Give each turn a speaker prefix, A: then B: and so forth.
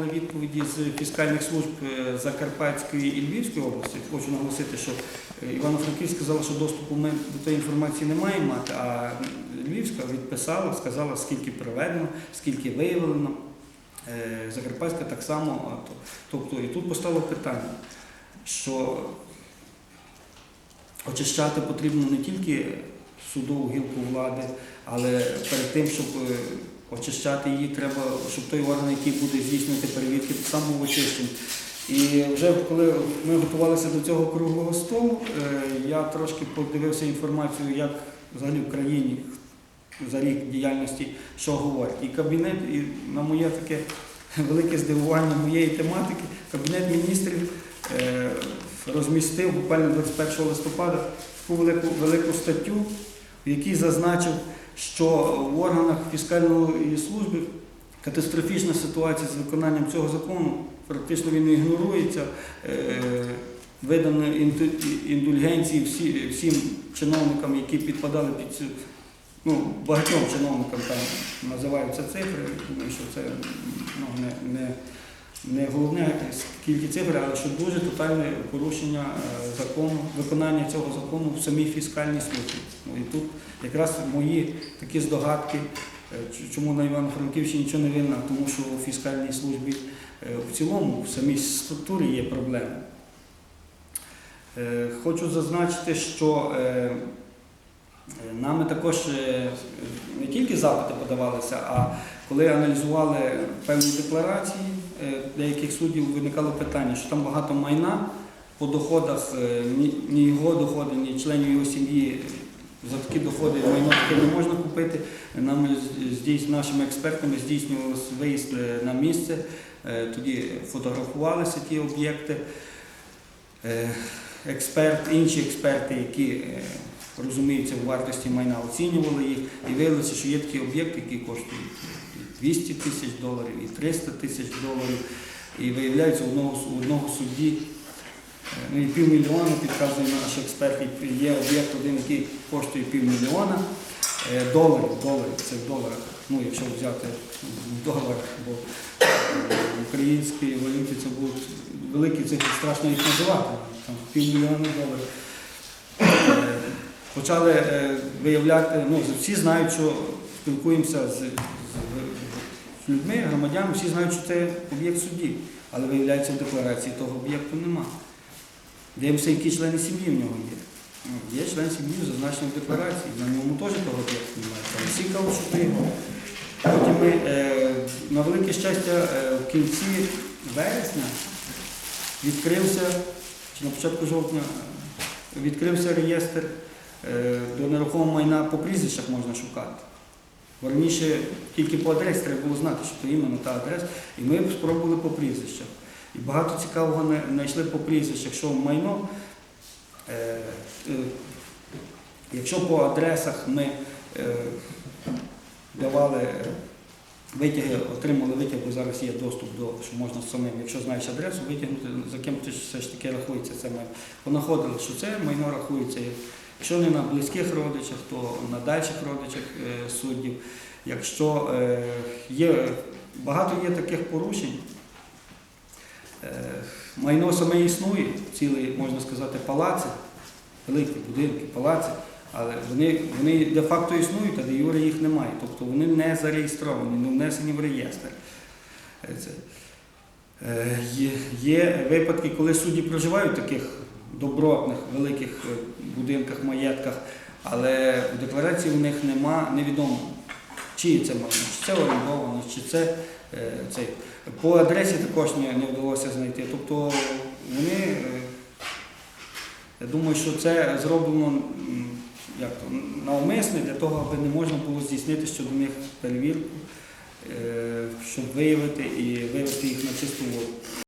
A: отримали відповіді з фіскальних служб е, Закарпатської і Львівської області. Хочу наголосити, що е, Івано-Франківськ сказала, що доступу ми до тієї інформації не маємо а Львівська відписала, сказала, скільки проведено, скільки виявлено. Е, Закарпатська так само. Тобто, і тут постало питання, що очищати потрібно не тільки судову гілку влади, але перед тим, щоб очищати її, треба, щоб той орган, який буде здійснювати перевірки, так само очищений. І вже коли ми готувалися до цього круглого столу, е, я трошки подивився інформацію, як взагалі в країні за рік діяльності, що говорять. І кабінет, і на моє таке велике здивування моєї тематики, кабінет міністрів е, розмістив буквально 21 листопада таку велику, велику статтю, в якій зазначив, що в органах фіскальної служби катастрофічна ситуація з виконанням цього закону, практично він ігнорується. Е, Видано індульгенції всі, всім чиновникам, які підпадали під цю, ну, багатьом чиновникам там називаються цифри, думаю, що це ну, не, не, не головне скільки цифр, але що дуже тотальне порушення е, закону, виконання цього закону в самій фіскальній службі. Ну, і тут якраз мої такі здогадки, е, чому на Івано-Франківщині нічого не винна, тому що у фіскальній службі е, в цілому, в самій структурі є проблеми. Хочу зазначити, що нами також е, не тільки запити подавалися, а коли аналізували певні декларації е, деяких суддів, виникало питання, що там багато майна по доходах, е, ні, його доходи, ні членів його сім'ї за такі доходи майно таке не можна купити. Нами здійс, нашими експертами здійснювався виїзд на місце, тоді фотографувалися ті об'єкти. Експерт, інші експерти, які розуміються в вартості майна, оцінювали їх і виявилося, що є такі об'єкти, які коштують 200 тисяч доларів, і 300 тисяч доларів. І виявляється, у одного, одного судді е, ну, півмільйона, підказує наш експерт, є об'єкт один, який коштує півмільйона е, доларів, доларів, це в доларах, ну якщо взяти в доларах, бо в українській валюті це будуть великі цифри, страшно їх називати, там півмільйона доларів. Почали е, виявляти, ну всі знають, що спілкуємося з, з, з людьми, громадянами, всі знають, що це об'єкт судді, але виявляється в декларації того об'єкту нема. Дивимося, які члени сім'ї в нього є. Ну, Є член сім'ї, зазначений в декларації, на ньому теж того об'єкту немає. Всі кажуть, що його. Потім ми, е, на велике щастя, е, в кінці вересня відкрився, чи на початку жовтня, відкрився реєстр до нерухомого майна по прізвищах можна шукати. Бо раніше тільки по адресі треба було знати, що то іменно та адреса. І ми спробували по прізвищах. І багато цікавого знайшли по прізвищах, що майно. Е, е, якщо по адресах ми е, давали е, витяги, отримали витяг, бо зараз є доступ до, що можна самим, якщо знаєш адресу, витягнути, за ким ти все ж таки рахується це майно. Понаходили, що це майно рахується. Якщо не на близьких родичах, то на дальших родичах е, суддів. Якщо е, є багато є таких порушень, е, майно саме існує, цілий, можна сказати, палаци, великі будинки, палаци, але вони, вони де-факто існують, а де юри їх немає. Тобто вони не зареєстровані, не внесені в реєстр. Це. Є випадки, коли судді проживають в таких добротних великих е, будинках, маєтках, але в декларації в них нема невідомо, чиї це майно, чи це орендовано, чи це е, цей. По адресі також не, вдалося знайти. Тобто вони, е, я думаю, що це зроблено як то, навмисне для того, аби не можна було здійснити щодо них перевірку, щоб виявити і вивести їх на чисту воду.